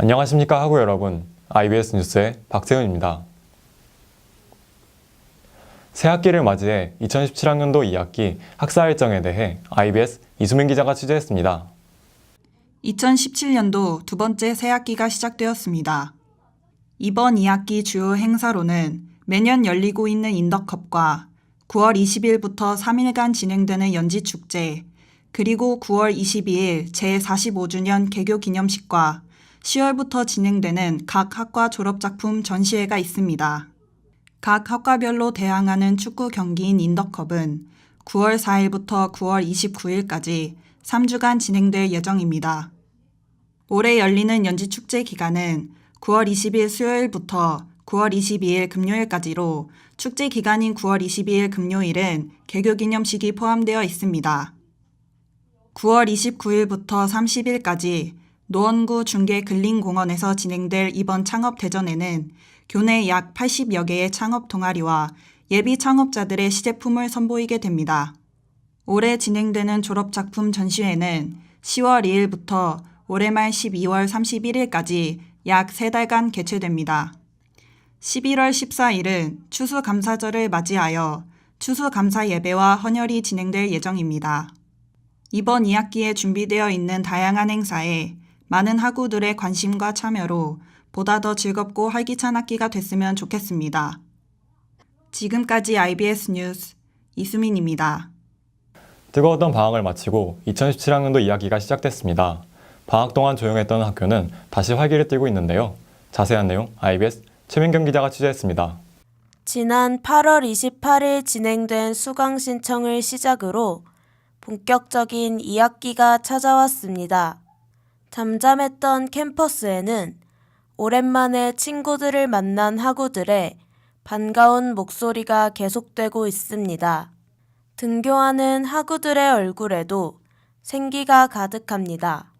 안녕하십니까 하고 여러분. IBS 뉴스의 박세훈입니다. 새 학기를 맞이해 2017학년도 2학기 학사 일정에 대해 IBS 이수민 기자가 취재했습니다. 2017년도 두 번째 새학기가 시작되었습니다. 이번 2학기 주요 행사로는 매년 열리고 있는 인더컵과 9월 20일부터 3일간 진행되는 연지축제, 그리고 9월 22일 제45주년 개교 기념식과 10월부터 진행되는 각 학과 졸업작품 전시회가 있습니다. 각 학과별로 대항하는 축구 경기인 인더컵은 9월 4일부터 9월 29일까지 3주간 진행될 예정입니다. 올해 열리는 연지축제 기간은 9월 20일 수요일부터 9월 22일 금요일까지로 축제 기간인 9월 22일 금요일은 개교 기념식이 포함되어 있습니다. 9월 29일부터 30일까지 노원구 중계 근린공원에서 진행될 이번 창업 대전에는 교내 약 80여 개의 창업 동아리와 예비 창업자들의 시제품을 선보이게 됩니다. 올해 진행되는 졸업작품 전시회는 10월 2일부터 올해 말 12월 31일까지 약 3달간 개최됩니다. 11월 14일은 추수감사절을 맞이하여 추수감사 예배와 헌혈이 진행될 예정입니다. 이번 2학기에 준비되어 있는 다양한 행사에 많은 학우들의 관심과 참여로 보다 더 즐겁고 활기찬 학기가 됐으면 좋겠습니다. 지금까지 IBS 뉴스 이수민입니다. 뜨거웠던 방학을 마치고 2017학년도 2학기가 시작됐습니다. 방학 동안 조용했던 학교는 다시 활기를 띠고 있는데요. 자세한 내용 IBS 최민경 기자가 취재했습니다. 지난 8월 28일 진행된 수강 신청을 시작으로 본격적인 2학기가 찾아왔습니다. 잠잠했던 캠퍼스에는 오랜만에 친구들을 만난 학우들의 반가운 목소리가 계속되고 있습니다. 등교하는 학우들의 얼굴에도 생기가 가득합니다.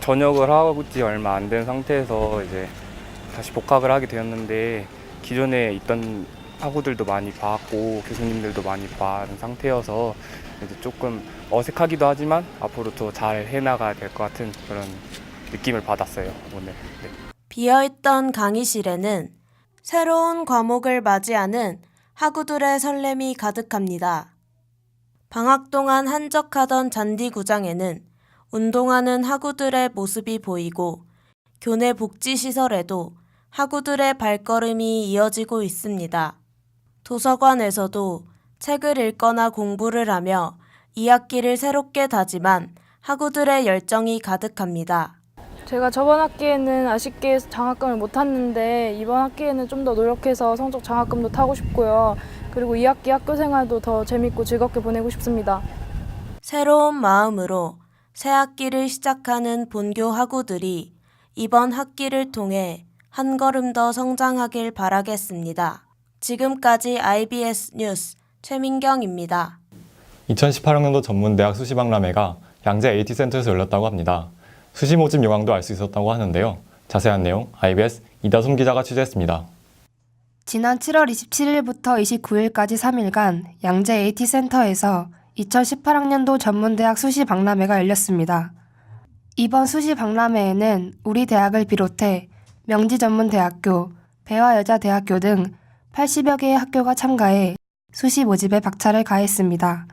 전역을 하고 지 얼마 안 된 상태에서 이제 다시 복학을 하게 되었는데 기존에 있던 학우들도 많이 봤고 교수님들도 많이 봐는 상태여서 이제 조금 어색하기도 하지만 앞으로 더 잘 해나가야 될 것 같은 그런 느낌을 받았어요 오늘. 네. 비어있던 강의실에는 새로운 과목을 맞이하는 학우들의 설렘이 가득합니다. 방학 동안 한적하던 잔디구장에는 운동하는 학우들의 모습이 보이고 교내 복지시설에도 학우들의 발걸음이 이어지고 있습니다. 도서관에서도 책을 읽거나 공부를 하며 2학기를 새롭게 다짐한 학우들의 열정이 가득합니다. 제가 저번 학기에는 아쉽게 장학금을 못 탔는데 이번 학기에는 좀 더 노력해서 성적 장학금도 타고 싶고요. 그리고 2학기 학교 생활도 더 재밌고 즐겁게 보내고 싶습니다. 새로운 마음으로 새 학기를 시작하는 본교 학우들이 이번 학기를 통해 한 걸음 더 성장하길 바라겠습니다. 지금까지 IBS 뉴스 최민경입니다. 2018학년도 전문대학 수시박람회가 양재 AT센터에서 열렸다고 합니다. 수시 모집 요강도 알 수 있었다고 하는데요. 자세한 내용 IBS 이다솜 기자가 취재했습니다. 지난 7월 27일부터 29일까지 3일간 양재 AT센터에서 2018학년도 전문대학 수시 박람회가 열렸습니다. 이번 수시 박람회에는 우리 대학을 비롯해 명지전문대학교, 배화여자대학교 등 80여 개의 학교가 참가해 수시 모집에 박차를 가했습니다.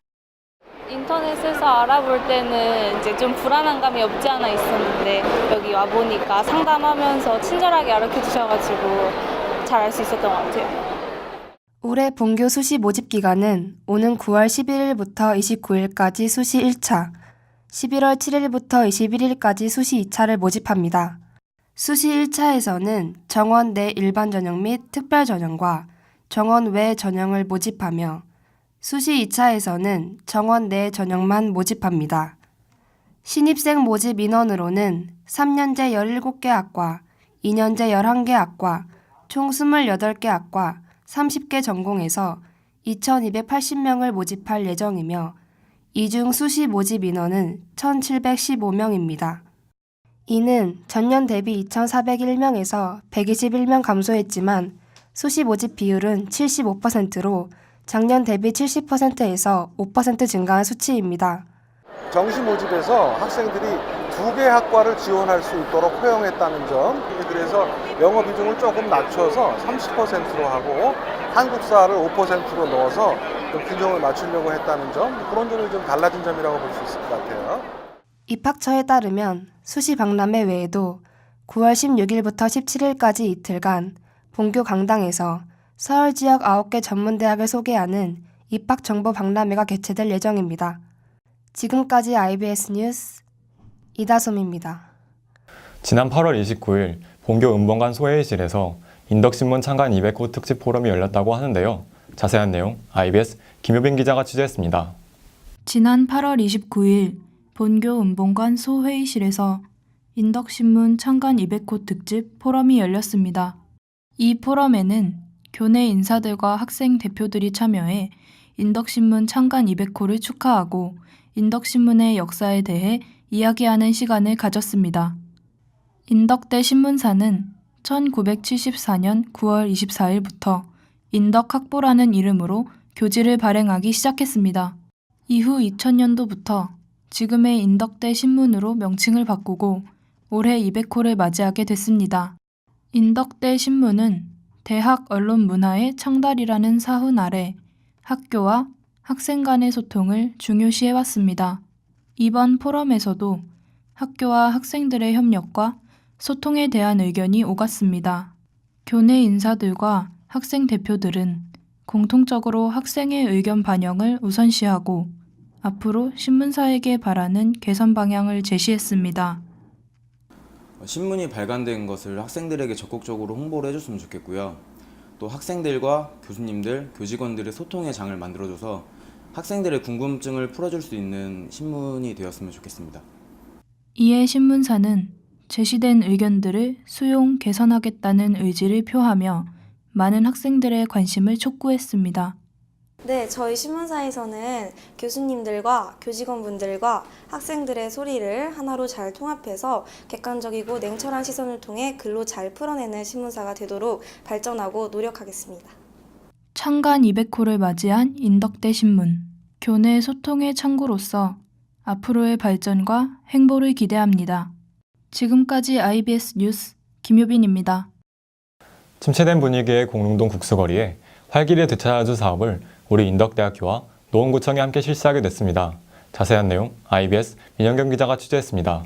인터넷에서 알아볼 때는 이제 좀 불안한 감이 없지 않아 있었는데 여기 와 보니까 상담하면서 친절하게 가르쳐 주셔가지고 잘 알 수 있었던 것 같아요. 올해 본교 수시 모집 기간은 오는 9월 11일부터 29일까지 수시 1차, 11월 7일부터 21일까지 수시 2차를 모집합니다. 수시 1차에서는 정원 내 일반 전형 및 특별 전형과 정원 외 전형을 모집하며 수시 2차에서는 정원 내 전형만 모집합니다. 신입생 모집 인원으로는 3년제 17개 학과, 2년제 11개 학과, 총 28개 학과, 30개 전공에서 2,280명을 모집할 예정이며 이중 수시 모집 인원은 1,715명입니다. 이는 전년 대비 2,401명에서 121명 감소했지만 수시 모집 비율은 75%로 작년 대비 70%에서 5% 증가한 수치입니다. 정시 모집에서 학생들이 두 개 학과를 지원할 수 있도록 허용했다는 점. 그래서 영어 비중을 조금 낮춰서 30%로 하고 한국사를 5%로 넣어서 좀 균형을 맞추려고 했다는 점. 그런 점이 좀 달라진 점이라고 볼 수 있을 것 같아요. 입학처에 따르면 수시 박람회 외에도 9월 16일부터 17일까지 이틀간 본교 강당에서 서울 지역 9개 전문대학을 소개하는 입학 정보 박람회가 개최될 예정입니다. 지금까지 IBS 뉴스 이다솜입니다. 지난 8월 29일 본교 은봉관 소회의실에서 인덕신문 창간 200호 특집 포럼이 열렸다고 하는데요. 자세한 내용 IBS 김효빈 기자가 취재했습니다. 지난 8월 29일 본교 은봉관 소회의실에서 인덕신문 창간 200호 특집 포럼이 열렸습니다. 이 포럼에는 교내 인사들과 학생 대표들이 참여해 인덕신문 창간 200호를 축하하고 인덕신문의 역사에 대해 이야기하는 시간을 가졌습니다. 인덕대 신문사는 1974년 9월 24일부터 인덕학보라는 이름으로 교지를 발행하기 시작했습니다. 이후 2000년도부터 지금의 인덕대 신문으로 명칭을 바꾸고 올해 200호를 맞이하게 됐습니다. 인덕대 신문은 대학 언론 문화의 창달이라는 사훈 아래 학교와 학생 간의 소통을 중요시해 왔습니다. 이번 포럼에서도 학교와 학생들의 협력과 소통에 대한 의견이 오갔습니다. 교내 인사들과 학생 대표들은 공통적으로 학생의 의견 반영을 우선시하고 앞으로 신문사에게 바라는 개선 방향을 제시했습니다. 신문이 발간된 것을 학생들에게 적극적으로 홍보를 해줬으면 좋겠고요. 또 학생들과 교수님들, 교직원들의 소통의 장을 만들어줘서 학생들의 궁금증을 풀어줄 수 있는 신문이 되었으면 좋겠습니다. 이에 신문사는 제시된 의견들을 수용 개선하겠다는 의지를 표하며 많은 학생들의 관심을 촉구했습니다. 네, 저희 신문사에서는 교수님들과 교직원분들과 학생들의 소리를 하나로 잘 통합해서 객관적이고 냉철한 시선을 통해 글로 잘 풀어내는 신문사가 되도록 발전하고 노력하겠습니다. 창간 200호를 맞이한 인덕대 신문. 교내 소통의 창구로서 앞으로의 발전과 행보를 기대합니다. 지금까지 IBS 뉴스 김효빈입니다. 침체된 분위기의 공릉동 국수거리에 활기를 되찾아줄 사업을 우리 인덕대학교와 노원구청이 함께 실시하게 됐습니다. 자세한 내용 IBS 민영경 기자가 취재했습니다.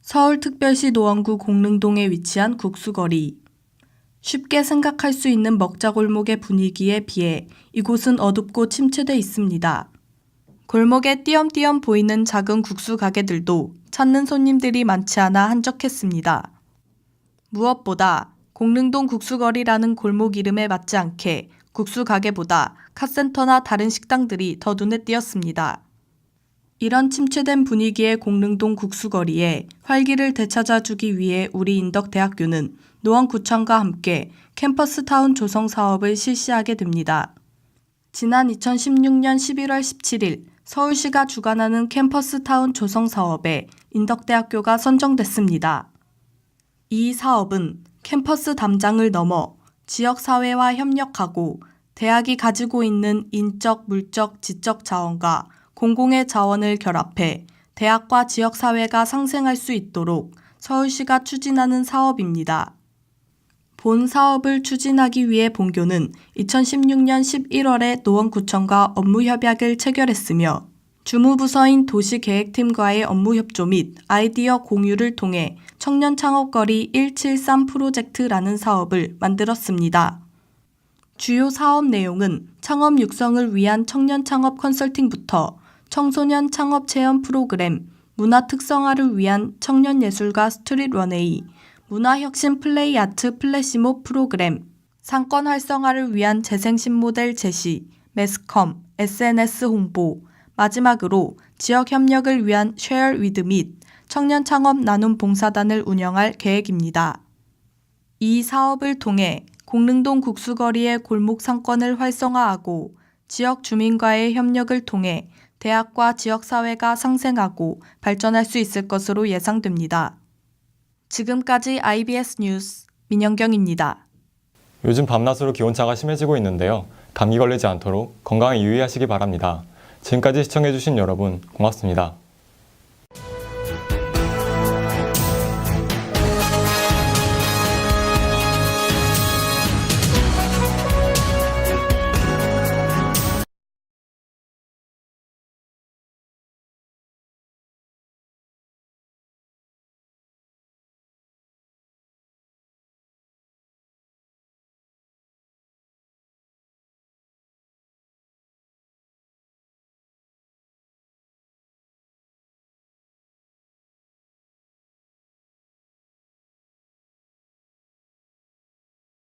서울특별시 노원구 공릉동에 위치한 국수거리. 쉽게 생각할 수 있는 먹자골목의 분위기에 비해 이곳은 어둡고 침체돼 있습니다. 골목에 띄엄띄엄 보이는 작은 국수 가게들도 찾는 손님들이 많지 않아 한적했습니다. 무엇보다 공릉동 국수거리라는 골목 이름에 맞지 않게 국수 가게보다 카센터나 다른 식당들이 더 눈에 띄었습니다. 이런 침체된 분위기의 공릉동 국수거리에 활기를 되찾아주기 위해 우리 인덕대학교는 노원구청과 함께 캠퍼스타운 조성 사업을 실시하게 됩니다. 지난 2016년 11월 17일 서울시가 주관하는 캠퍼스타운 조성 사업에 인덕대학교가 선정됐습니다. 이 사업은 캠퍼스 담장을 넘어 지역사회와 협력하고 대학이 가지고 있는 인적, 물적, 지적 자원과 공공의 자원을 결합해 대학과 지역사회가 상생할 수 있도록 서울시가 추진하는 사업입니다. 본 사업을 추진하기 위해 본교는 2016년 11월에 노원구청과 업무 협약을 체결했으며 주무부서인 도시계획팀과의 업무 협조 및 아이디어 공유를 통해 청년 창업거리 173 프로젝트라는 사업을 만들었습니다. 주요 사업 내용은 창업 육성을 위한 청년 창업 컨설팅부터 청소년 창업 체험 프로그램, 문화 특성화를 위한 청년 예술가 스트릿 런웨이, 문화혁신 플레이 아트 플래시몹 프로그램, 상권 활성화를 위한 재생 신 모델 제시, 매스컴, SNS 홍보, 마지막으로 지역 협력을 위한 쉐어 위드 및 청년 창업 나눔 봉사단을 운영할 계획입니다. 이 사업을 통해 공릉동 국수거리의 골목 상권을 활성화하고 지역 주민과의 협력을 통해 대학과 지역사회가 상생하고 발전할 수 있을 것으로 예상됩니다. 지금까지 IBS 뉴스 민영경입니다. 요즘 밤낮으로 기온차가 심해지고 있는데요. 감기 걸리지 않도록 건강에 유의하시기 바랍니다. 지금까지 시청해주신 여러분 고맙습니다.